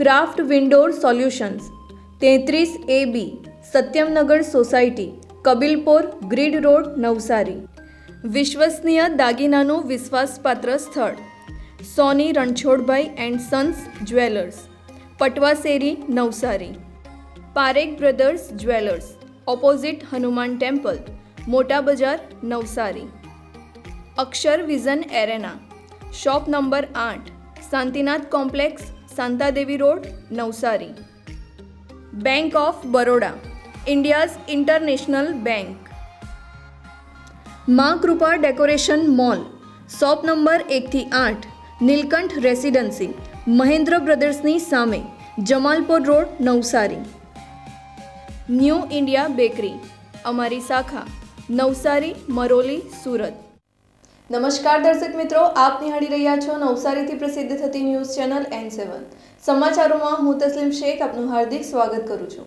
Craft Windoor Solutions. તેત્રીસ A B Satyamnagar society, Kabilpor, grid road, Navsari. વિશ્વસનીય દાગીનાનું વિશ્વાસપાત્ર સ્થળ. Soni Ranchhodbhai and sons jewellers. Patvaseri, Navsari. Parekh brothers jewellers. Opposite Hanuman temple. મોટા બજાર, Navsari. Akshar vision arena. Shop number આઠ, Shantinath complex Shantadevi road Navsari bank of Baroda India's international bank Maa Krupa decoration mall shop number એકથી આઠ Neelkanth residency Mahendra બ્રદર્સની સામે Jamalpur road Navsari new India bakery અમારી શાખા નવસારી મરોલી સુરત નમસ્કાર દર્શક મિત્રો, આપ નિહાળી રહ્યા છો નવસારીથી પ્રસિદ્ધ થતી ન્યૂઝ ચેનલ એન સેવન સમાચારોમાં હું તસ્લીમ શેખ આપનું હાર્દિક સ્વાગત કરું છું.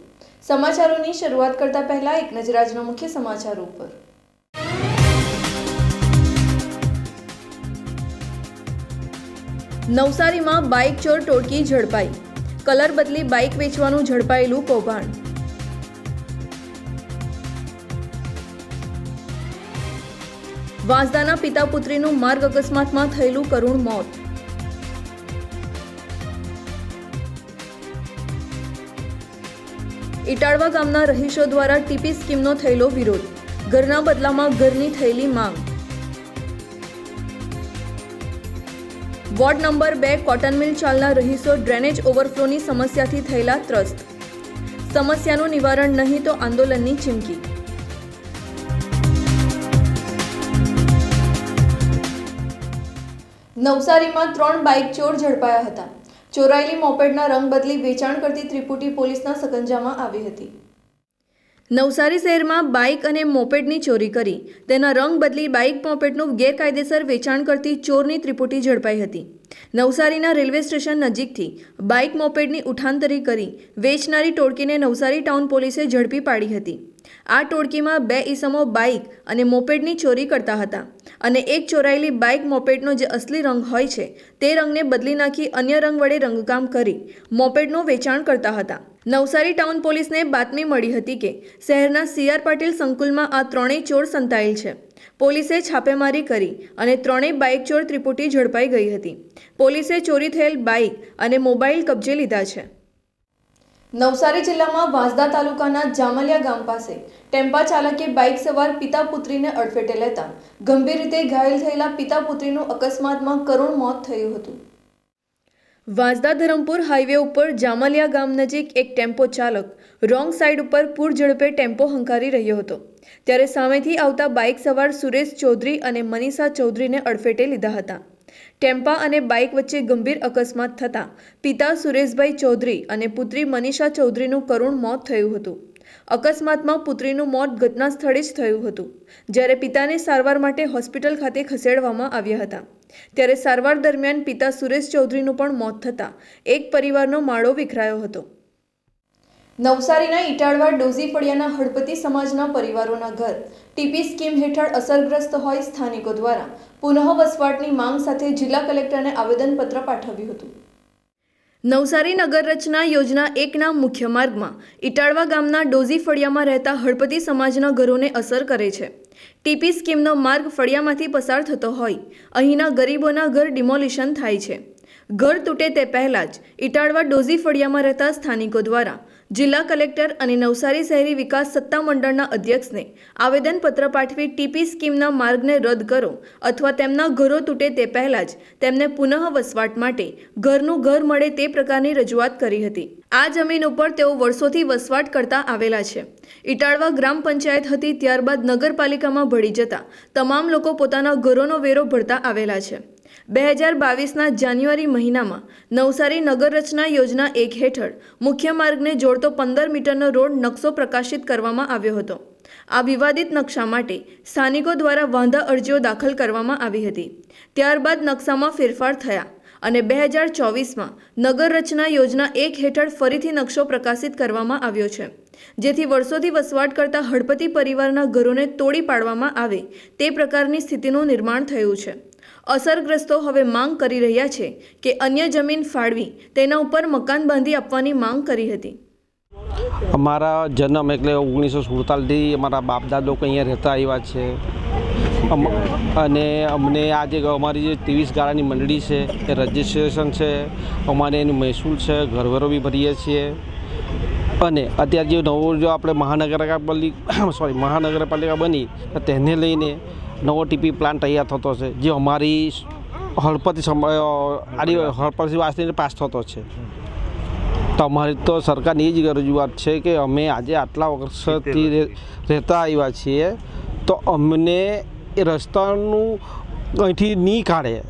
સમાચારોની શરૂઆત કરતા પહેલા એક નજર આજના મુખ્ય સમાચારો ઉપર. નવસારીમાં બાઇક ચોર ટોળકી ઝડપાઈ. કલર બદલી બાઇક વેચવાનું ઝડપાયેલું કૌભાંડ. વાંસદાના પિતા પુત્રીનું માર્ગ અકસ્માતમાં થયેલું કરુણ મોત. ઇટાળવા ગામના રહીશો દ્વારા ટીપી સ્કીમનો થયેલો વિરોધ. ઘરના બદલામાં ઘરની થયેલી માંગ. વોર્ડ નંબર બે કોટન મિલ ચાલના રહીશો ડ્રેનેજ ઓવરફ્લોની સમસ્યાથી થયેલા ત્રસ્ત. સમસ્યાનું નિવારણ નહીં તો આંદોલનની ચીમકી. નવસારીમાં ત્રણ બાઇક ચોર ઝડપાયા હતા. ચોરાયેલી મોપેડના રંગ બદલી વેચાણ કરતી ત્રિપુટી પોલીસના સકંજામાં આવી હતી. નવસારી શહેરમાં બાઇક અને મોપેડની ચોરી કરી. તેના રંગ બદલી બાઇક મોપેડનું ગેરકાયદેસર વેચાણ કરતી ચોરની ત્રિપુટી ઝડપાઈ હતી. નવસારીના રેલવે સ્ટેશન નજીકથી બાઇક મોપેડની ઉઠાંતરી કરી વેચનારી ટોળકીને નવસારી ટાઉન પોલીસે ઝડપી પાડી હતી. આ ટોળકીમાં બે ઈસમો બાઇક અને મોપેડની ચોરી કરતા હતા અને એક ચોરાયેલી બાઇક મોપેડનો જે અસલી રંગ હોય છે, તે રંગને બદલી નાખી અન્ય રંગ વડે રંગકામ કરી મોપેડનું વેચાણ કરતા હતા. નવસારી ટાઉન પોલીસને બાતમી મળી હતી કે, શહેરના સીઆર પાટીલ સંકુલમાં આ ત્રણેય ચોર સંતાયેલ છે. પોલીસે છાપેમારી કરી અને ત્રણેય બાઇક ચોર ત્રિપુટી ઝડપાઈ ગઈ હતી. પોલીસે ચોરી થયેલ બાઇક અને મોબાઈલ કબજે લીધા છે. નવસારી જિલ્લામાં વાંસદા તાલુકાના જામલિયા ગામ પાસે ટેમ્પા ચાલકે બાઇક સવાર પિતા પુત્રીને અડફેટે લેતા ગંભીર રીતે ઘાયલ થયેલા પિતા પુત્રીનું અકસ્માતમાં કરુણ મોત થયું હતું. વાંસદા ધરમપુર હાઈવે ઉપર જામલિયા ગામ નજીક એક ટેમ્પો ચાલક રોંગ સાઈડ ઉપર પૂર ઝડપે ટેમ્પો હંકારી રહ્યો હતો. ત્યારે સામેથી આવતા બાઇક સવાર સુરેશ ચૌધરી અને મનીષા ચૌધરીને અડફેટે લીધા હતા. ટેમ્પા અને બાઇક વચ્ચે ગંભીર અકસ્માત થતાં પિતા સુરેશભાઈ ચૌધરી અને પુત્રી મનીષા ચૌધરીનું કરુણ મોત થયું હતું. અકસ્માતમાં પુત્રીનું મોત ઘટના સ્થળે જ થયું હતું, જ્યારે પિતાને સારવાર માટે હોસ્પિટલ ખાતે ખસેડવામાં આવ્યા હતા. ત્યારે સારવાર દરમિયાન પિતા સુરેશ ચૌધરીનું પણ મોત થતાં એક પરિવારનો માળો વિખરાયો હતો. નવસારીના ઇટાળવા ડોઝી ફળિયાના હળપતિ સમાજના પરિવારોના ઘર. ટીપી સ્કીમ હેઠળ અસરગ્રસ્ત હોય સ્થાનિકો દ્વારા. પુનઃ વસવાટની માંગ સાથે જિલ્લા કલેક્ટરને આવેદનપત્ર પાઠવ્યું હતું. નવસારી નગર રચના યોજના એકના મુખ્ય માર્ગમાં ઇટાળવા ગામના ડોઝી ફળિયામાં રહેતા હળપતિ સમાજના ઘરોને અસર કરે છે. ટીપી સ્કીમનો માર્ગ ફળિયામાંથી પસાર થતો હોય. અહીંના ગરીબોના ઘર ડિમોલિશન થાય છે. ઘર તૂટે તે પહેલાં જ ઇટાળવા ડોઝી ફળિયામાં રહેતા સ્થાનિકો દ્વારા જિલ્લા કલેક્ટર અને નવસારી શહેરી વિકાસ સત્તામંડળના અધ્યક્ષને આવેદનપત્ર પાઠવી ટીપી સ્કીમના માર્ગને રદ કરો અથવા તેમના ઘરો તૂટે તે પહેલાં જ તેમને પુનઃ વસવાટ માટે ઘરનું ઘર મળે તે પ્રકારની રજૂઆત કરી હતી. આ જમીન ઉપર તેઓ વર્ષોથી વસવાટ કરતા આવેલા છે. ઇટાળવા ગ્રામ પંચાયત હતી ત્યારબાદ નગરપાલિકામાં ભળી જતા તમામ લોકો પોતાના ઘરોનો વેરો ભરતા આવેલા છે. બે હજાર બાવીસના જાન્યુઆરી મહિનામાં નવસારી નગર રચના યોજના એક હેઠળ મુખ્ય માર્ગને જોડતો પંદર મીટરનો રોડ નકશો પ્રકાશિત કરવામાં આવ્યો હતો. આ વિવાદિત નકશા માટે સ્થાનિકો દ્વારા વાંધા અરજીઓ દાખલ કરવામાં આવી હતી. ત્યારબાદ નકશામાં ફેરફાર થયા અને બે હજાર ચોવીસમાં નગર રચના યોજના એક હેઠળ ફરીથી નકશો પ્રકાશિત કરવામાં આવ્યો છે. જેથી વર્ષોથી વસવાટ કરતા હળપતિ પરિવારના ઘરોને તોડી પાડવામાં આવે તે પ્રકારની સ્થિતિનું નિર્માણ થયું છે. અસરગ્રસ્તો હવે માંગ કરી રહ્યા છે કે અન્ય જમીન ફાળવી, તેના ઉપર મકાન બાંધી આપવાની માંગ કરી હતી. અમારા જન્મ એટલે ઓગણીસો સુડતાલીસથી અમારા બાપદાદ લોકો અહીંયા રહેતા આવ્યા છે. અને અમને આ જે અમારી જે ત્રેવીસ ગાળાની મંડળી છે, એ રજિસ્ટ્રેશન છે, અમારે એનું મહેસૂલ છે ઘરવેરો બી ભરીએ છીએ. અને અત્યારે જે નવો જો આપણે મહાનગરપાલિકા, સોરી, મહાનગરપાલિકા બની તેને લઈને નવો ટીપી પ્લાન તૈયાર થતો છે, જે અમારી હળપતિ આડી હળપતિ વાસની પાસ થતો છે. તો અમારી તો સરકારની એ જ રજૂઆત છે કે અમે આજે આટલા વર્ષથી રહેતા આવ્યા છીએ, તો અમને એ રસ્તાનું અહીંથી નહીં કાઢે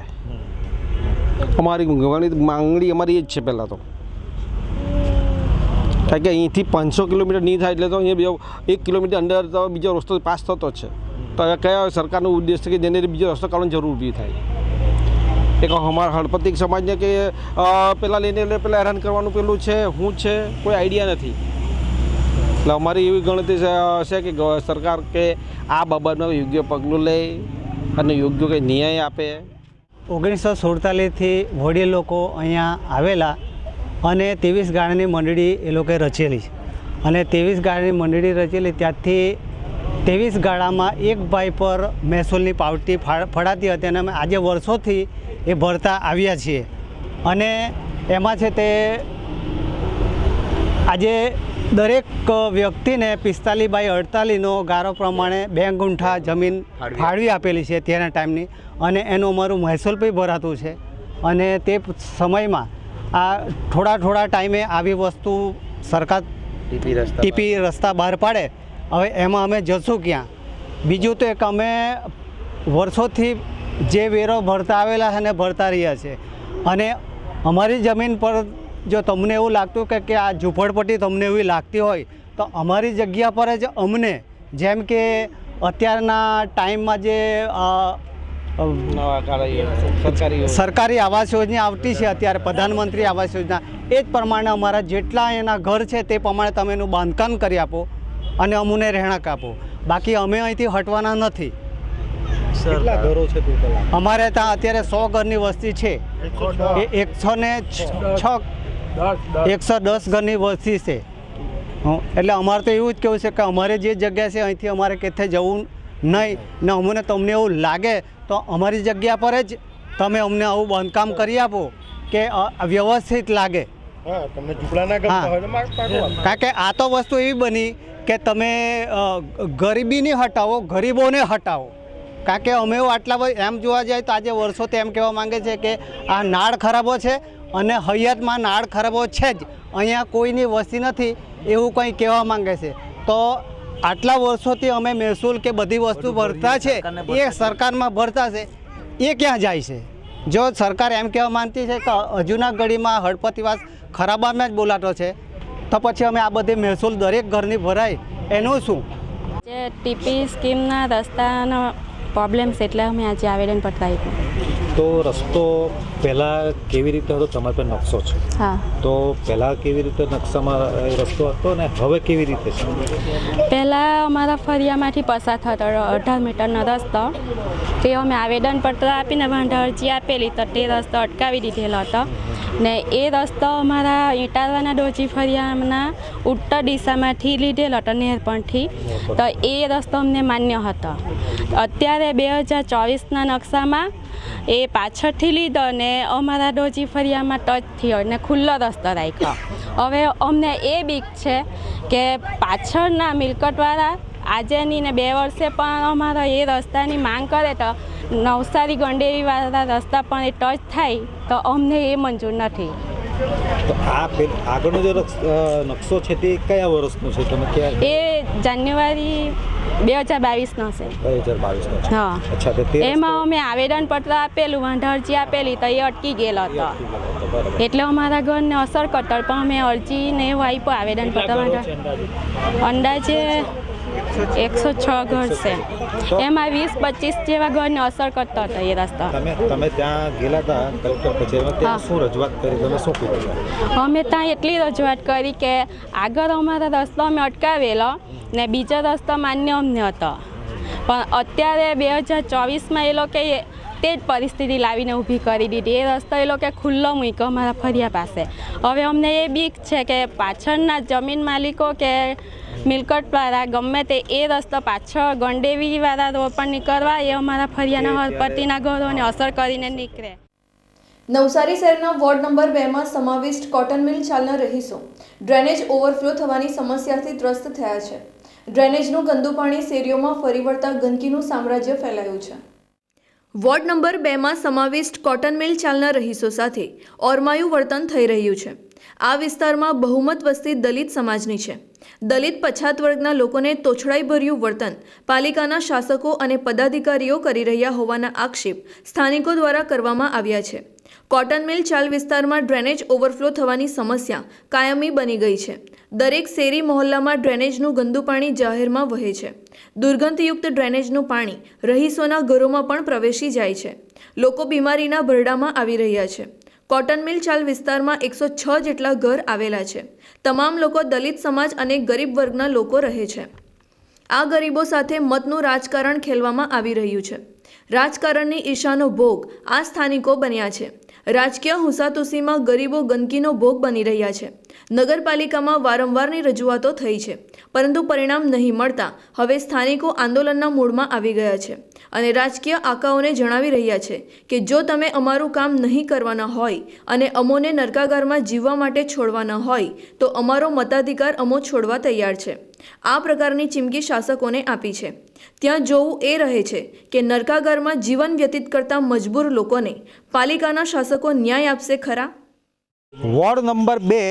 અમારી ઘણી માંગણી અમારી એ જ છે પહેલાં તો. કારણ કે અહીંથી પાંચસો કિલોમીટર નહીં થાય એટલે તો અહીંયા એક કિલોમીટર અંદર તો બીજો રસ્તો પાસ થતો છે. કયા સરકારનો ઉદ્દેશ છે કે જેને બીજો રસ્તો કાઢવાની જરૂર ઊભી થાય? એક અમારા હળપતિક સમાજને કે પેલા લઈને પેલા હેરાન કરવાનું પેલું છે શું છે, કોઈ આઈડિયા નથી. એટલે અમારી એવી ગણતરી છે- કે સરકાર કે આ બાબતમાં યોગ્ય પગલું લે અને યોગ્ય કંઈ ન્યાય આપે. ઓગણીસો સુડતાલીસથી વડીલ લોકો અહીંયા આવેલા અને ત્રેવીસ ગાળાની મંડળી એ લોકોએ રચેલી છે. અને ત્રેવીસ ગાળાની મંડળી રચેલી ત્યારથી ત્રેવીસ ગાળામાં એક ભાઈ પર મહેસૂલની પાવટી ફા- ફળાતી હતી અને અમે આજે વર્ષોથી એ ભરતા આવ્યા છીએ. અને એમાં છે તે આજે દરેક વ્યક્તિને પિસ્તાલીસ બાય અડતાલીસનો ગારો પ્રમાણે બે ગુંઠા જમીન ફાળવી આપેલી છે ત્યાંના ટાઈમની. અને એનું અમારું મહેસૂલ પણ ભરાતું છે. અને તે સમયમાં આ થોડા થોડા ટાઈમે આવી વસ્તુ સરકાર ટીપી રસ્તા બહાર પાડે હવે એમાં અમે જશું ક્યાં? બીજું તો એક અમે વર્ષોથી જે વેરો ભરતા આવેલા છે અને ભરતા રહ્યા છે. અને અમારી જમીન પર જો તમને એવું લાગતું કે કે આ ઝૂંપડપટ્ટી તમને એવી લાગતી હોય તો અમારી જગ્યા પર જ અમને જેમ કે અત્યારના ટાઈમમાં જે સરકારી આવાસ યોજના આવતી છે અત્યારે પ્રધાનમંત્રી આવાસ યોજના એ જ પ્રમાણે અમારા જેટલા એના ઘર છે તે પ્રમાણે તમે એનું બાંધકામ કરી આપો. અને અમને રહેણાંક આપો. બાકી અમે અહીંથી હટવાના નથી. કેટલા ઘરો છે અમારે ત્યાં અત્યારે સો ઘરની વસ્તી છે. એ એકસો ને છ એકસો દસ. ઘરની વસ્તી છે. એટલે અમારે તો એવું જ કેવું છે કે અમારે જે જગ્યા છે અહીંથી અમારે કેથે જવું નહીં. ને અમને તમને એવું લાગે તો અમારી જગ્યા પર જ તમે અમને આવું બાંધકામ કરી આપો કે વ્યવસ્થિત લાગે. કારણ કે આ તો વસ્તુ એવી બની કે તમે ગરીબીની હટાવો ગરીબોને હટાવો. કારણ કે અમે આટલા બધા એમ જોવા જાય તો આજે વર્ષોથી એમ કહેવા માંગે છે કે આ નાળ ખરાબો છે અને હૈયતમાં નાળ ખરાબો છે જ. અહીંયા કોઈની વસ્તી નથી એવું કંઈ કહેવા માંગે છે. તો આટલા વર્ષોથી અમે મહેસૂલ કે બધી વસ્તુ ભરતા છે એ સરકારમાં ભરતા છે એ ક્યાં જાય છે? જો સરકાર એમ કહેવા માનતી છે કે હજુના ઘડીમાં હળપતિવાસ ખરાબામાં જ બોલાતો છે તો પછી અમે આ બધી મહેસૂલ દરેક ઘરની ભરાય એનું શું? જે ટીપી સ્કીમના રસ્તાનો પ્રોબ્લેમ છે એટલે અમે આજે આવેદન પત્ર આપ્યું તો રસ્તો પહેલાં કેવી રીતે હતો? તમારી પાસે નકશો છે. હા. તો પહેલાં કેવી રીતે નકશામાં રસ્તો હતો ને હવે કેવી રીતે છે? પહેલાં અમારા ફરિયામાંથી પસાર થતો અઢાર મીટરનો રસ્તો. તે અમે આવેદન પત્ર આપીને વાંધા અરજી આપેલી તો તે રસ્તો અટકાવી દીધેલો હતો. ને એ રસ્તો અમારા ઇટારવાના ડોજી ફરિયાના ઉત્તર દિશામાંથી લીધેલો હતો નેરપણથી તો એ રસ્તો અમને માન્ય હતો. અત્યારે બે હજાર ચોવીસના નકશામાં એ પાછળથી લીધો ને અમારા ડોજી ફરિયામાં ટચ થયો ને ખુલ્લો રસ્તો રાખ્યો. હવે અમને એ બીક છે કે પાછળના મિલકતવાળા આજેની ને બે વર્ષે પણ અમારા એ રસ્તાની માંગ કરે તો નવસારી ગંડેરીવાળા રસ્તા પણ એ ટચ થાય તો અમને એ મંજૂર નથી. તો આ આગળનો જે નકશો છે તે કયા વર્ષનો છે? તમે ક્યાં એ જાન્યુઆરી બે હજાર બાવીસનો છે. બે હજાર બાવીસનો છે. હા. અચ્છા તો એમાં અમે આવેદન પત્ર આપેલું વાંધા અરજી આપેલી તો એ અટકી ગયેલો હતો. એટલે અમારા ઘરને અસર કરતો પણ અમે અરજી ને એવું આપ્યું આવેદન પત્ર અંદાજે એકસો છ ઘર છે. એમાં વીસ પચીસ જેવા ઘરને અસર કરતો હતો એ રસ્તો. તમે ત્યાં ગયેલા હતા કલેક્ટર કચેરીમાં? શું રજૂઆત કરી? તમે શું કીધું અમે ત્યાં એટલી રજૂઆત કરી કે આગળ અમારા રસ્તો અમે અટકાવેલો ને બીજો રસ્તો માન્ય અમને હતો. પણ અત્યારે બે હજાર ચોવીસમાં એ લોકોએ તે જ પરિસ્થિતિ લાવીને ઊભી કરી દીધી. એ રસ્તો એ લોકોએ ખુલ્લો મૂક્યો અમારા ફરિયા પાસે. હવે અમને એ બીક છે કે પાછળના જમીન માલિકો કે મિલકતવાળા ગમે તે એ રસ્તો પાછળ ગંડેવીવાળા રોડ પર નીકળવા એ અમારા ફરિયાના હરપટ્ટીના ઘરોને અસર કરીને નીકળે. નવસારી શહેરના વોર્ડ નંબર બેમાં સમાવિષ્ટ કોટન મિલ ચાલના રહીશો. ડ્રેનેજ ઓવરફ્લો થવાની સમસ્યાથી ત્રસ્ત થયા છે. ડ્રેનેજનું ગંદુ પાણી શેરીઓમાં ફરી વળતા ગંદકીનું સામ્રાજ્ય ફેલાયું છે. વોર્ડ નંબર બેમાં સમાવિષ્ટ કોટન મિલ ચાલના રહીશો સાથે ઓરમાયું વર્તન થઈ રહ્યું છે. આ વિસ્તારમાં બહુમત વસ્તી દલિત સમાજની છે. દલિત પછાત વર્ગના લોકોને તોછડાઈભર્યું વર્તન પાલિકાના શાસકો અને પદાધિકારીઓ કરી રહ્યા હોવાના આક્ષેપ સ્થાનિકો દ્વારા કરવામાં આવ્યા છે. કોટન મિલ ચાલ વિસ્તારમાં ડ્રેનેજ ઓવરફ્લો થવાની સમસ્યા કાયમી બની ગઈ છે. દરેક શેરી મહોલ્લામાં ડ્રેનેજનું ગંદુ પાણી જાહેરમાં વહે છે. દુર્ગંધયુક્ત ડ્રેનેજનું પાણી રહીશોના ઘરોમાં પણ પ્રવેશી જાય છે. લોકો બીમારીના ભરડામાં આવી રહ્યા છે. કોટન મિલ ચાલ વિસ્તારમાં એકસો છ જેટલા ઘર આવેલા છે. તમામ લોકો દલિત સમાજ અને ગરીબ વર્ગના લોકો રહે છે. આ ગરીબો સાથે મતનું રાજકારણ ખેલવામાં આવી રહ્યું છે. રાજકારણની ઈશાનો ભોગ આ સ્થાનિકો બન્યા છે. રાજકીય હુંસાતુસીમાં ગરીબો ગંદકીનો ભોગ બની રહ્યા છે. નગરપાલિકામાં વારંવારની રજૂઆતો થઈ છે, પરંતુ પરિણામ નહીં મળતા હવે સ્થાનિકો આંદોલનના મૂડમાં આવી ગયા છે અને રાજકીય આકાઓને જણાવી રહ્યા છે કે જો તમે અમારું કામ નહીં કરવાના હોય અને અમોને નરકાગારમાં જીવવા માટે છોડવાના હોય, તો અમારો મતાધિકાર અમો છોડવા તૈયાર છે. આ પ્રકારની ચીમકી શાસકોને આપી છે. ત્યાં જોવું એ રહે છે કે નરકાગરમાં જીવન વ્યતીત કરતા મજબૂર લોકોને પાલિકાના શાસકો ન્યાય આપશે ખરા? વોર્ડ નંબર બે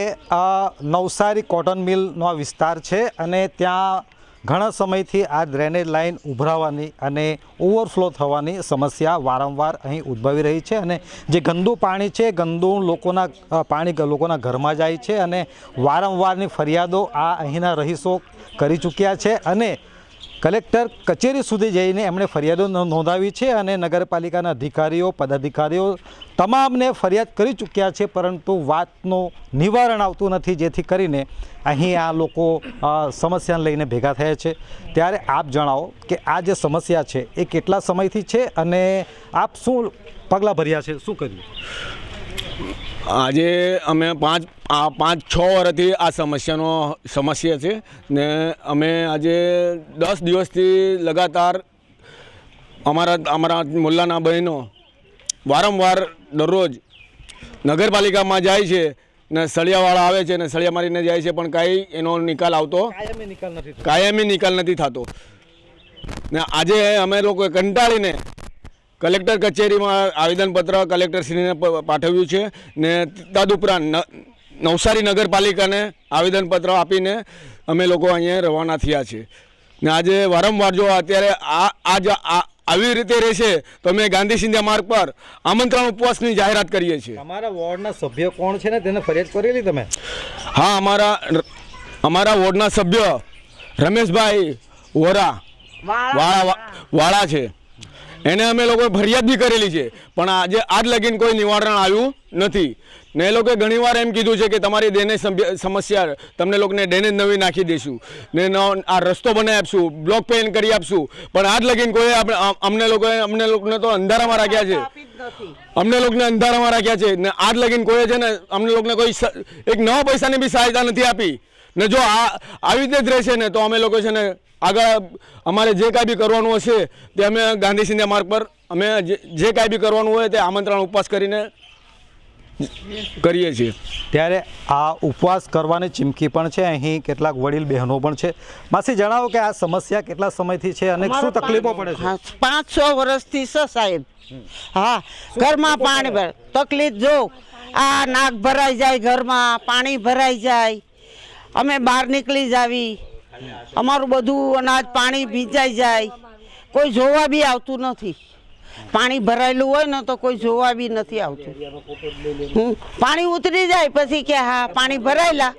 નવસારી કોટન મિલનો વિસ્તાર છે અને ત્યાં ઘણા સમયથી આ ડ્રેનેજ લાઇન ઉભરાવાની અને ઓવરફ્લો થવાની સમસ્યા વારંવાર અહીં ઉદ્ભવી રહી છે અને જે ગંદુ પાણી છે, ગંદુ લોકોના પાણી લોકોના ઘરમાં જાય છે અને વારંવારની ફરિયાદો આ અહીંના રહીશો કરી ચૂક્યા છે અને કલેક્ટર કચેરી સુધી જઈને એમણે ફરિયાદો નોંધાવી છે અને નગરપાલિકાના અધિકારીઓ, પદાધિકારીઓ તમામને ફરિયાદ કરી ચૂક્યા છે, પરંતુ વાતનું નિવારણ આવતું નથી, જેથી કરીને અહીં આ લોકો સમસ્યાને લઈને ભેગા થયા છે. ત્યારે આપ જણાવો કે આ જે સમસ્યા છે, એ કેટલા સમયથી છે અને આપ શું પગલાં ભર્યા છે? શું કર્યું? આજે અમે પાંચ આ પાંચ છ વર્ષથી આ સમસ્યાનો સમસ્યા છે ને અમે આજે દસ દિવસથી લગાતાર અમારા અમારા મુલ્લાના બહેનો વારંવાર દરરોજ નગરપાલિકામાં જાય છે ને સળિયાવાળા આવે છે ને સળિયા મારીને જાય છે પણ કાંઈ એનો નિકાલ આવતો કાયમી નિકાલ નથી કાયમી નિકાલ નથી થતો. ને આજે અમે લોકોએ કંટાળીને કલેક્ટર કચેરીમાં આવેદનપત્ર કલેક્ટરશ્રીને પાઠવ્યું છે ને તદુપરાંત ન- નવસારી નગરપાલિકાને આવેદનપત્ર આપીને અમે લોકો અહીંયા રવાના થયા છે. ને આજે વારંવાર જો અત્યારે આ આજ આ આવી રીતે રહેશે તો અમે ગાંધી સિંધિયા માર્ગ પર આમંત્રણ ઉપવાસની જાહેરાત કરીએ છીએ. અમારા વોર્ડના સભ્ય કોણ છે ને? તેને ફરિયાદ કરેલી તમે? હા અમારા અમારા વોર્ડના સભ્ય રમેશભાઈ વોરા. વાળા વાળા છે. એને અમે લોકોએ ફરિયાદ બી કરેલી છે. પણ આજે આજ લગીન કોઈ નિવારણ આવ્યું નથી. ને એ લોકોએ ઘણીવાર એમ કીધું છે કે તમારી સભ્ય- સમસ્યા તમને લોકોને ડેનેજ નવી નાખી દઈશું ને ન- આ રસ્તો બનાવી આપશું બ્લોક પેન કરી આપશું. પણ આજ લગીન કોઈ આપણે અમને લોકોએ અમને લોકોને તો અંધારામાં રાખ્યા છે. અમને લોકોને અંધારામાં રાખ્યા છે. ને આજ લગીન કોઈ છે ને અમને લોકોને કોઈ એક નવા પૈસાની બી સહાયતા નથી આપી. ને જો આ આવી રીતે જ રહેશે ને તો અમે લોકો છે ને આગળ અમારે જે કાંઈ બી કરવાનું હશે તે અમે ગાંધી સિંધ્યા માર્ગ પર અમે જે કાંઈ બી કરવાનું હોય તે આમંત્રણ ઉપવાસ કરીને કરીએ છીએ. ત્યારે આ ઉપવાસ કરવાની ચીમકી પણ છે અહીં કેટલાક વડીલ બહેનો પણ છે. માસી જણાવો કે આ સમસ્યા કેટલા સમયથી છે અને શું તકલીફો પડે છે? પાંચ છ વર્ષથી છે સાહેબ. હા ઘરમાં પાણી ભર તકલીફ જો. આ નાક ભરાઈ જાય ઘરમાં પાણી ભરાઈ જાય. અમે બહાર નીકળી જાવી. અમારું બધું અનાજ પાણી ભીંજાઈ જાય. કોઈ જોવા બી આવતું નથી. પાણી ભરાયેલું હોય ને તો કોઈ જોવા બી નથી આવતું. પાણી ઉતરી જાય પછી કે હા પાણી ભરાયેલા.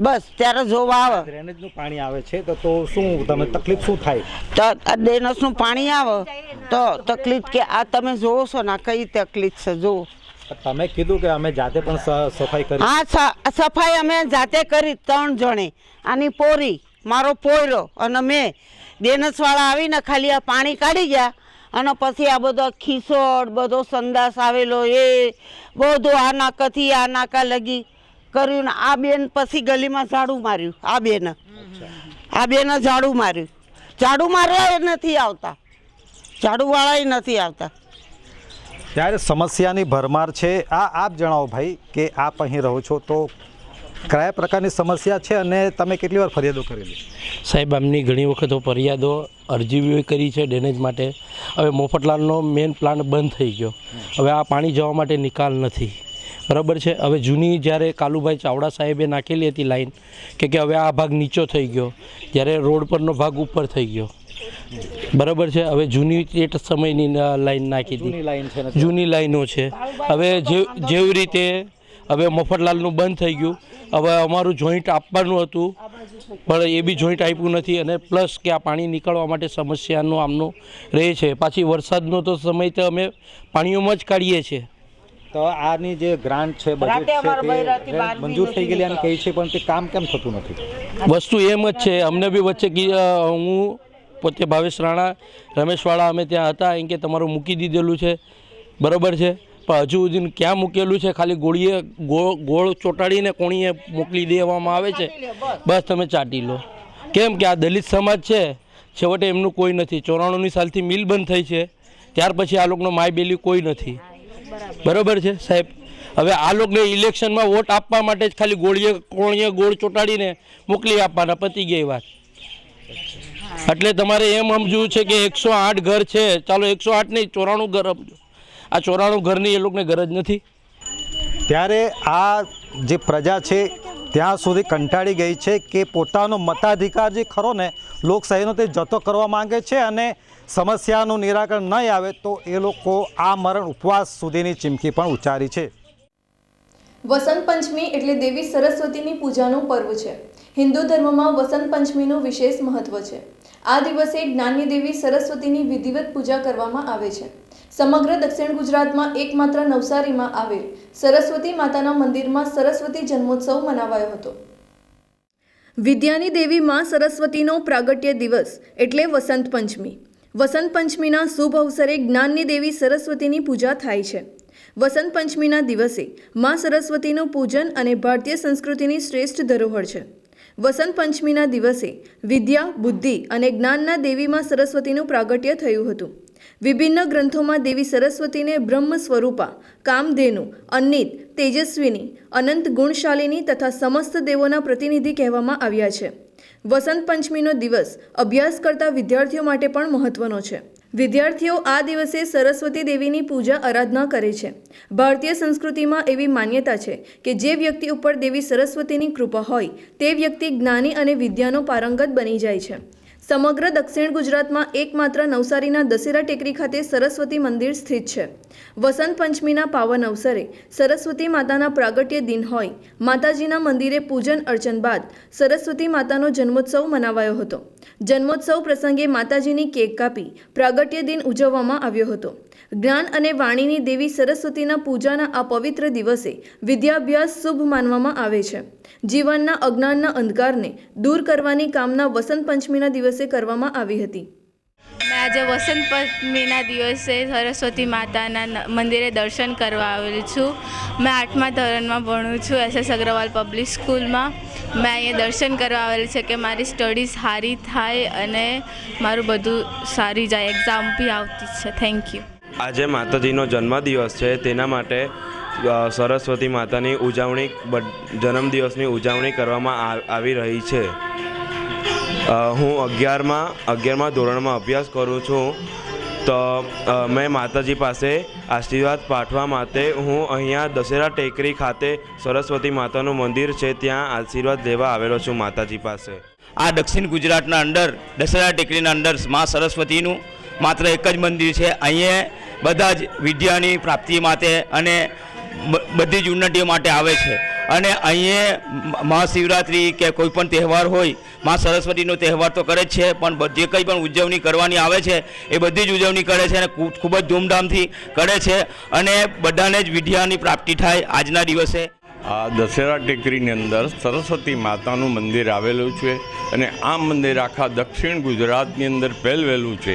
બસ ત્યારે જોવા આવે. ડ્રેનેજનું પાણી આવે છે તો તો શું તમે તકલીફ શું થાય? તો આ ડેનસનું પાણી આવે તો તકલીફ કે આ તમે જોવો છો ને આ કઈ તકલીફ છે? જુઓ. તમે કીધું કે અમે જાતે પણ સફાઈ કરી હા સફાઈ અમે જાતે કરી ત્રણ જણે. આની પોરી, મારો પોયરો અને મેં. દેનસવાળા આવીને ખાલી આ પાણી કાઢી ગયા અને પછી આ બધો ખીસોડ, બધો સંદાસ આવેલો એ, બધો આ નાકાથી આ નાકા લગી કર્યું ને આ બેન પછી ગલીમાં ઝાડુ માર્યું, આ બેન. આ બેન ઝાડુ માર્યું. ઝાડુ મારવા નથી આવતા. ઝાડુવાળા નથી આવતા. ત્યારે સમસ્યાની ભરમાર છે. આ આપ જણાવો ભાઈ કે આપ અહીં રહો છો તો કયા પ્રકારની સમસ્યા છે અને તમે કેટલી વાર ફરિયાદો કરેલી? સાહેબ આમની ઘણી વખતો ફરિયાદો, અરજી કરી છે ડેનેજ માટે. હવે મોફતલાલનો મેઇન પ્લાન્ટ બંધ થઈ ગયો. હવે આ પાણી જવા માટે નિકાલ નથી. બરાબર છે? હવે જૂની જ્યારે કાલુભાઈ ચાવડા સાહેબે નાખેલી હતી લાઈન, કે કે હવે આ ભાગ નીચો થઈ ગયો. જ્યારે રોડ પરનો ભાગ ઉપર થઈ ગયો. બરાબર છે. હવે જૂની તે સમયની લાઈન નાખી દીધી જૂની લાઈનો છે હવે જે જેવી રીતે હવે મફતલાલનું બંધ થઈ ગયું. હવે અમારું જોઈન્ટ આપવાનું હતું. પણ એ બી જોઈન્ટ આપ્યું નથી અને પ્લસ કે આ પાણી નીકળવા માટે સમસ્યાનું આમનું રહે છે. પાછી વરસાદનો તો સમય તો અમે પાણીઓમાં જ કાઢીએ છીએ. તો આની જે ગ્રાન્ટ છે બજેટ છે તે મંજૂર થઈ ગયેલી અને કહી છે પણ તે કામ કેમ થતું નથી? વસ્તુ એમ જ છે. અમને બી વચ્ચે હું પોતે ભાવેશ રાણા રમેશવાળા અમે ત્યાં હતા એમ કે તમારું મૂકી દીધેલું છે. બરાબર છે? પણ હજુ સુધી ક્યાં મૂકેલું છે? ખાલી ગોળીએ ગોળ ગોળ ચોંટાડીને કોણીએ મોકલી દેવામાં આવે છે? બસ. તમે ચાટી લો. કેમ કે આ દલિત સમાજ છે? છેવટે એમનું કોઈ નથી. ચોરાણુંની સાલથી મિલ બંધ થઈ છે. ત્યાર પછી આ લોકોનો માય બેલી કોઈ નથી. બરાબર છે સાહેબ? હવે આ લોકોને ઇલેક્શનમાં વોટ આપવા માટે જ ખાલી ગોળીએ કોણીએ ગોળ ચોંટાડીને મોકલી આપવાના પતી ગઈ વાત. એટલે તમારે એમ સમજવું છે કે એકસો આઠ ઘર છે. ચાલો એકસો આઠ નહીં ચોરાણું ઘર સમજો. આ ચોરાણું ઘરની એ લોકોને ગરજ નથી. ત્યારે આ જે પ્રજા છે ત્યાં સુધી કંટાળી ગઈ છે કે પોતાનો મતાધિકાર જે ખરો ને લોકશાહીનો તે જતો કરવા માંગે છે અને સમસ્યાનું નિરાકરણ નહીં આવે તો એ લોકો આ મરણ ઉપવાસ સુધીની ચીમકી પણ ઉચ્ચારી છે. વસંત પંચમી એટલે દેવી સરસ્વતીની પૂજાનું પર્વ છે. હિન્દુ ધર્મમાં વસંત પંચમીનું વિશેષ મહત્વ છે. આ દિવસે જ્ઞાનની દેવી સરસ્વતીની વિધિવત પૂજા કરવામાં આવે છે. સમગ્ર દક્ષિણ ગુજરાતમાં એકમાત્ર નવસારીમાં આવેલ સરસ્વતી માતાના મંદિરમાં સરસ્વતી જન્મોત્સવ મનાવાયો હતો. વિદ્યાની દેવી માં સરસ્વતીનો પ્રાગટ્ય દિવસ એટલે વસંત પંચમી. વસંત પંચમીના શુભ અવસરે જ્ઞાનની દેવી સરસ્વતીની પૂજા થાય છે. વસંત પંચમીના દિવસે માં સરસ્વતીનું પૂજન અને ભારતીય સંસ્કૃતિની શ્રેષ્ઠ ધરોહર છે. વસંત પંચમીના દિવસે વિદ્યા, બુદ્ધિ અને જ્ઞાનના દેવીમાં સરસ્વતીનું પ્રાગટ્ય થયું હતું. વિભિન્ન ગ્રંથોમાં દેવી સરસ્વતીને બ્રહ્મ સ્વરૂપા, કામધેનુ અન્નિત તેજસ્વીની, અનંત ગુણશાલિની તથા સમસ્ત દેવોના પ્રતિનિધિ કહેવામાં આવ્યા છે. વસંત પંચમીનો દિવસ અભ્યાસ કરતા વિદ્યાર્થીઓ માટે પણ મહત્વનો છે. વિદ્યાર્થીઓ આ દિવસે સરસ્વતી દેવીની પૂજા આરાધના કરે છે. ભારતીય સંસ્કૃતિમાં એવી માન્યતા છે કે જે વ્યક્તિ ઉપર દેવી સરસ્વતીની કૃપા હોય, તે વ્યક્તિ જ્ઞાની અને વિદ્યાનો પારંગત બની જાય છે. સમગ્ર દક્ષિણ ગુજરાતમાં એકમાત્ર નવસારીના દશેરા ટેકરી ખાતે સરસ્વતી મંદિર સ્થિત છે. વસંત પંચમીના પાવન અવસરે સરસ્વતી માતાના પ્રાગટ્ય દિન હોય, માતાજીના મંદિરે પૂજન અર્ચન બાદ સરસ્વતી માતાનો જન્મોત્સવ મનાવાયો હતો. જન્મોત્સવ પ્રસંગે માતાજીની કેક કાપી પ્રાગટ્ય દિન ઉજવવામાં આવ્યો હતો. જ્ઞાન અને વાણીની દેવી સરસ્વતીના પૂજાના આ પવિત્ર દિવસે વિદ્યાભ્યાસ શુભ માનવામાં આવે છે. જીવનના અજ્ઞાનના અંધકારને દૂર કરવાની કામના વસંત પંચમીના દિવસે કરવામાં આવી હતી. મેં આજે વસંત પંચમીના દિવસે સરસ્વતી માતાના મંદિરે દર્શન કરવા આવેલી છું. મેં આઠમા ધોરણમાં ભણું છું, એસ એસ અગ્રવાલ પબ્લિક સ્કૂલમાં. મેં અહીંયા દર્શન કરવા આવેલી છે કે મારી સ્ટડીઝ સારી થાય અને મારું બધું સારી જાય. એક્ઝામ બી આવતી છે. થેન્ક યુ આજે માતાજીનો જન્મદિવસ છે, તેના માટે સરસ્વતી માતાની ઉજવણી જન્મદિવસની ઉજવણી કરવામાં આવી રહી છે. હું અગિયારમાં અગિયારમાં ધોરણમાં અભ્યાસ કરું છું, તો મેં માતાજી પાસે આશીર્વાદ પાઠવા માટે હું અહીંયા દશેરા ટેકરી ખાતે સરસ્વતી માતાનું મંદિર છે, ત્યાં આશીર્વાદ લેવા આવેલો છું માતાજી પાસે. આ દક્ષિણ ગુજરાતના અંદર, દશેરા ટેકરીના અંદર મા સરસ્વતીનું માત્ર એક જ મંદિર છે, અહીંયા બધા જ વિદ્યાની પ્રાપ્તિ માટે અને બધી જ ઉન્નતિઓ માટે આવે છે. અને અહીંયા મહાશિવરાત્રિ કે કોઈ પણ તહેવાર હોય, મા સરસ્વતીનો તહેવાર તો કરે જ છે, પણ જે કંઈ પણ ઉજવણી કરવાની આવે છે, એ બધી જ ઉજવણી કરે છે અને ખૂબ ખૂબ જ ધૂમધામથી કરે છે. અને બધાને જ વિદ્યાની પ્રાપ્તિ થાય આજના દિવસે. આ દશેરા ટેકરીની અંદર સરસ્વતી માતાનું મંદિર આવેલું છે અને આ મંદિર આખા દક્ષિણ ગુજરાતની અંદર પહેલવેલું છે.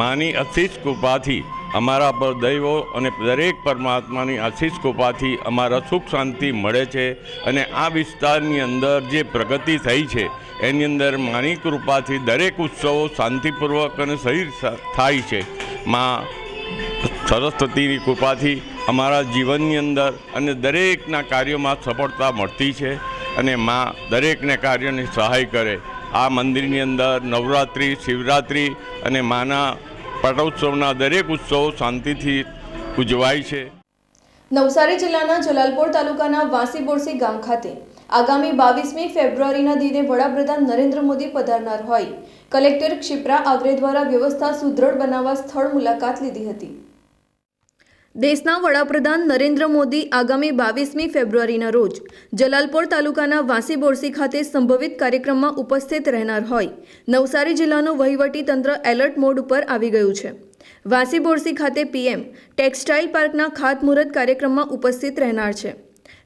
માની અશીષ કૃપાથી અમારા પર દૈવો અને દરેક પરમાત્માની આશીષ કૃપાથી અમારા સુખ શાંતિ મળે છે અને આ વિસ્તારની અંદર જે પ્રગતિ થઈ છે, એની અંદર માની કૃપાથી દરેક ઉત્સવો શાંતિપૂર્વક અને સહી થાય છે. માં સરસ્વતીની કૃપાથી અમારા જીવનની અંદર અને દરેકના કાર્યોમાં સફળતા મળતી છે અને માં દરેકને કાર્યની સહાય કરે. આ મંદિરની અંદર નવરાત્રિ, શિવરાત્રિ અને માના પાટોત્સવના દરેક ઉત્સવો શાંતિથી ઉજવાય છે. નવસારી જિલ્લાના જલાલપોર તાલુકાના વાંસી બોરસી ગામ ખાતે આગામી બાવીસમી ફેબ્રુઆરીના દિને વડાપ્રધાન નરેન્દ્ર મોદી પધારનાર હોય. કલેક્ટર ક્ષિપ્રા આગ્રે દ્વારા વ્યવસ્થા સુદૃઢ બનાવવા સ્થળ મુલાકાત લીધી હતી. દેશના વડાપ્રધાન નરેન્દ્ર મોદી આગામી બાવીસમી ફેબ્રુઆરીના રોજ જલાલપોર તાલુકાના વાંસી બોરસી ખાતે સંભવિત કાર્યક્રમમાં ઉપસ્થિત રહેનાર હોય. નવસારી જિલ્લાનું વહીવટી તંત્ર એલર્ટ મોડ ઉપર આવી ગયું છે. વાંસી બોરસી ખાતે પીએમ ટેક્સટાઇલ પાર્કના ખાતમુહૂર્ત કાર્યક્રમમાં ઉપસ્થિત રહેનાર છે.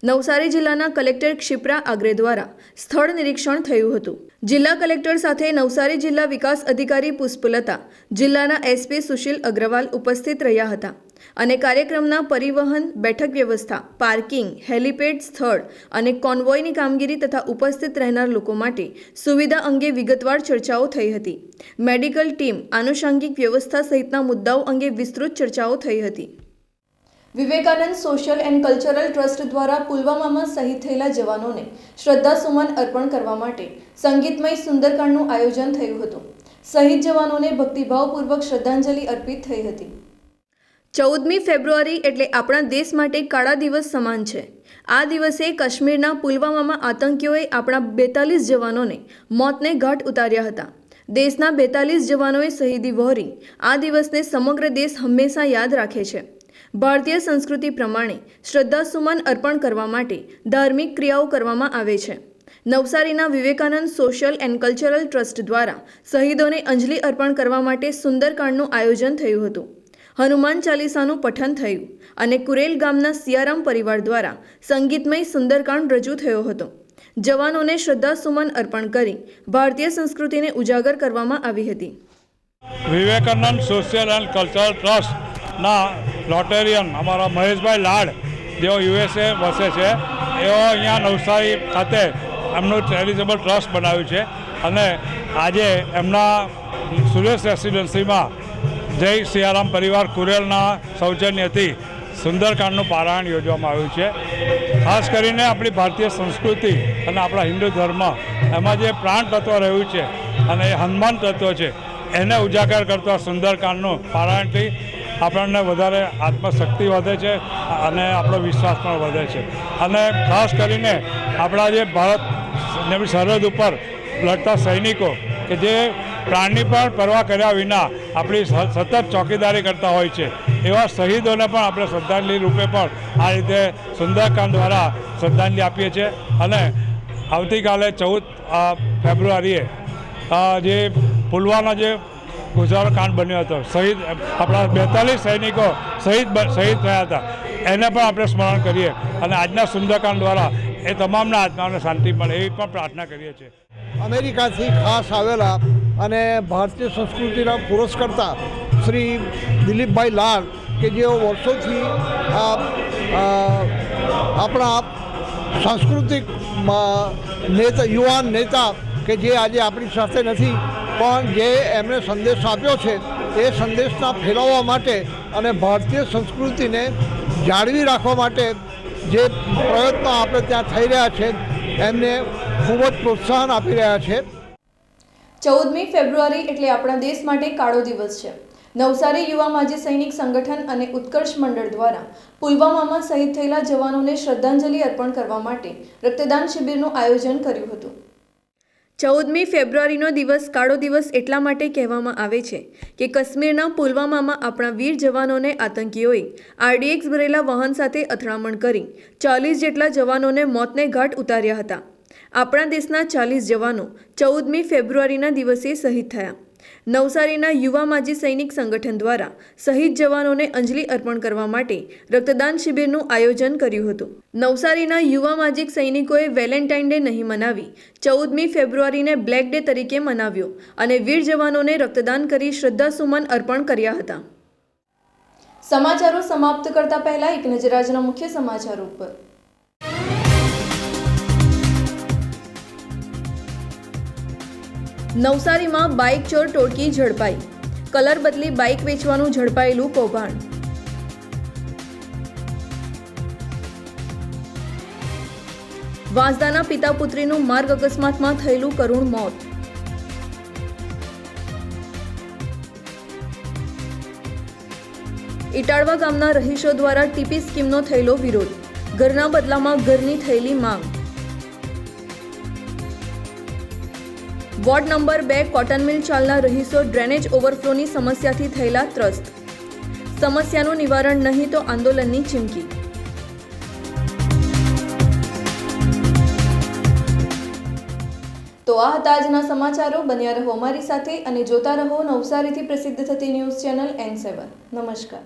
નવસારી જિલ્લાના કલેક્ટર ક્ષિપ્રા આગ્રે દ્વારા સ્થળ નિરીક્ષણ થયું હતું. જિલ્લા કલેક્ટર સાથે નવસારી જિલ્લા વિકાસ અધિકારી પુષ્પલતા, જિલ્લાના એસપી સુશીલ અગ્રવાલ ઉપસ્થિત રહ્યા હતા. અને કાર્યક્રમના પરિવહન, બેઠક વ્યવસ્થા, પાર્કિંગ, હેલિપેડ સ્થળ અને કોન્વોયની કામગીરી તથા ઉપસ્થિત રહેનાર લોકો માટે સુવિધા અંગે વિગતવાર ચર્ચાઓ થઈ હતી. મેડિકલ ટીમ આનુષાંગિક વ્યવસ્થા સહિતના મુદ્દાઓ અંગે વિસ્તૃત ચર્ચાઓ થઈ હતી. Vivekananda social and cultural trust દ્વારા પુલવામામાં શહીદ થયેલા જવાનોને શ્રદ્ધાસુમન અર્પણ કરવા માટે સંગીતમય સુંદરકાંડનું આયોજન થયું હતું. શહીદ જવાનોને ભક્તિભાવપૂર્વક શ્રદ્ધાંજલિ અર્પિત થઈ હતી. ચૌદમી ફેબ્રુઆરી એટલે આપણા દેશ માટે કાળા દિવસ સમાન છે. આ દિવસે કાશ્મીરના પુલવામામાં આતંકીઓએ આપણા બેતાલીસ જવાનોને મોતને ઘાટ ઉતાર્યા હતા. દેશના બેતાલીસ જવાનોએ શહીદી વહોરી. આ દિવસને સમગ્ર દેશ હંમેશા યાદ રાખે છે. ભારતીય સંસ્કૃતિ પ્રમાણે શ્રદ્ધાસુમન અર્પણ કરવા માટે ધાર્મિક ક્રિયાઓ કરવામાં આવે છે. નવસારીના Vivekananda social and cultural trust દ્વારા શહીદોને અંજલિ અર્પણ કરવા માટે સુંદરકાંડનું આયોજન થયું હતું. હનુમાન ચાલીસાનું પઠન થયું અને કુરેલ ગામના સિયારામ પરિવાર દ્વારા સંગીતમય સુંદરકાંડ રજૂ થયો હતો. જવાનોને શ્રદ્ધાસુમન અર્પણ કરી ભારતીય સંસ્કૃતિને ઉજાગર કરવામાં આવી હતી. વિવેકાનંદ સોશિયલ એન્ડ કલ્ચરલ ટ્રસ્ટના રોટેરિયન અમારા મહેશભાઈ લાડ, જેઓ યુએસએ વસે છે, એઓ અહીંયા નવસારી ખાતે એમનું ચેરિટેબલ ટ્રસ્ટ બનાવ્યું છે અને આજે એમના સુરેશ રેસિડેન્સીમાં જય સિયારામ પરિવાર કુરેલના સૌજન્યથી સુંદરકાંડનું પારાયણ યોજવામાં આવ્યું છે. ખાસ કરીને આપણી ભારતીય સંસ્કૃતિ અને આપણા હિન્દુ ધર્મ એમાં જે પ્રાણ તત્વ રહ્યું છે અને એ હનુમાન તત્વ છે, એને ઉજાગર કરતા સુંદરકાંડનું પારાયણથી આપણને વધારે આત્મશક્તિ વધે છે અને આપણો વિશ્વાસ પણ વધે છે. અને ખાસ કરીને આપણા જે ભારત સરહદ ઉપર લડતા સૈનિકો કે જે પ્રાણની પણ પરવા કર્યા વિના આપણી સતત ચોકીદારી કરતા હોય છે. એવા શહીદોને પણ આપણે શ્રદ્ધાંજલિ રૂપે પણ આ રીતે સુંદરકાંડ દ્વારા શ્રદ્ધાંજલિ આપીએ છીએ. અને આવતીકાલે ચૌદ ફેબ્રુઆરીએ જે પુલવામા જે ગુજારો કાંડ બન્યો હતો, શહીદ, આપણા બેતાલીસ સૈનિકો શહીદ શહીદ થયા હતા. એને પણ આપણે સ્મરણ કરીએ. અને આજના સુંદરકાંડ દ્વારા એ તમામના આત્માને શાંતિ મળે એવી પણ પ્રાર્થના કરીએ છીએ. અમેરિકાથી ખાસ આવેલા અને ભારતીય સંસ્કૃતિના પુરસ્કર્તા શ્રી દિલીપભાઈ લાલ કે જેઓ વર્ષોથી આ આપણા સાંસ્કૃતિક નેતા, યુવાન નેતા કે જે આજે આપણી સાથે નથી, પણ જે એમણે સંદેશ આપ્યો છે, એ સંદેશના ફેલાવવા માટે અને ભારતીય સંસ્કૃતિને જાળવી રાખવા માટે જે પ્રયત્નો આપણે ત્યાં થઈ રહ્યા છે, એમને ખૂબ જ પ્રોત્સાહન આપી રહ્યા છે. ચૌદમી ફેબ્રુઆરી એટલે આપણા દેશ માટે કાળો દિવસ છે. નવસારી યુવા માજી સૈનિક સંગઠન અને ઉત્કર્ષ મંડળ દ્વારા પુલવામામાં શહીદ થયેલા જવાનોને શ્રદ્ધાંજલિ અર્પણ કરવા માટે રક્તદાન શિબિરનું આયોજન કર્યું હતું. ચૌદમી ફેબ્રુઆરીનો દિવસ કાળો દિવસ એટલા માટે કહેવામાં આવે છે કે કાશ્મીરના પુલવામામાં આપણા વીર જવાનોને આતંકીઓએ આરડીએક્સ ભરેલા વાહન સાથે અથડામણ કરી ચાલીસ જેટલા જવાનોને મોતને ઘાટ ઉતાર્યા હતા. આપણા દેશના ચાલીસ જવાનો ચૌદમી ફેબ્રુઆરીના દિવસે શહીદ થયા. નવસારીના યુવા માજી સૈનિક સંગઠન દ્વારા શહીદ જવાનોને અંજલિ અર્પણ કરવા માટે રક્તદાન શિબિરનું આયોજન કર્યું હતું. નવસારીના યુવા માજીક સૈનિકોએ વેલેન્ટાઇન ડે નહીં મનાવી, ચૌદમી ફેબ્રુઆરીને બ્લેક ડે તરીકે મનાવ્યો અને વીર જવાનોને રક્તદાન કરી શ્રદ્ધાસુમન અર્પણ કર્યા હતા. સમાચારો સમાપ્ત કરતા પહેલા એક નજર આજના મુખ્ય સમાચારો ઉપર. નવસારીમાં બાઇક ચોર ટોળકી ઝડપાઈ. કલર બદલી બાઇક વેચવાનું ઝડપાયેલું કૌભાંડ. વાંસદાના પિતા પુત્રીનું માર્ગ અકસ્માતમાં થયેલું કરુણ મોત. ઇટાળવા ગામના રહીશો દ્વારા ટીપી સ્કીમનો થયેલો વિરોધ. ઘરના બદલામાં ઘરની થયેલી માંગ. વોર્ડ નંબર બે કોટન મિલ ચાલના રહીશો ડ્રેનેજ ઓવરફ્લોની સમસ્યાથી થયેલા ત્રસ્ત. સમસ્યાનું નિવારણ નહીં તો આંદોલનની ચીમકી. તો આ હતા આજના સમાચારો. બન્યા રહો અમારી સાથે અને જોતા રહો નવસારીથી પ્રસિદ્ધ થતી ન્યૂઝ ચેનલ એન સેવન. નમસ્કાર.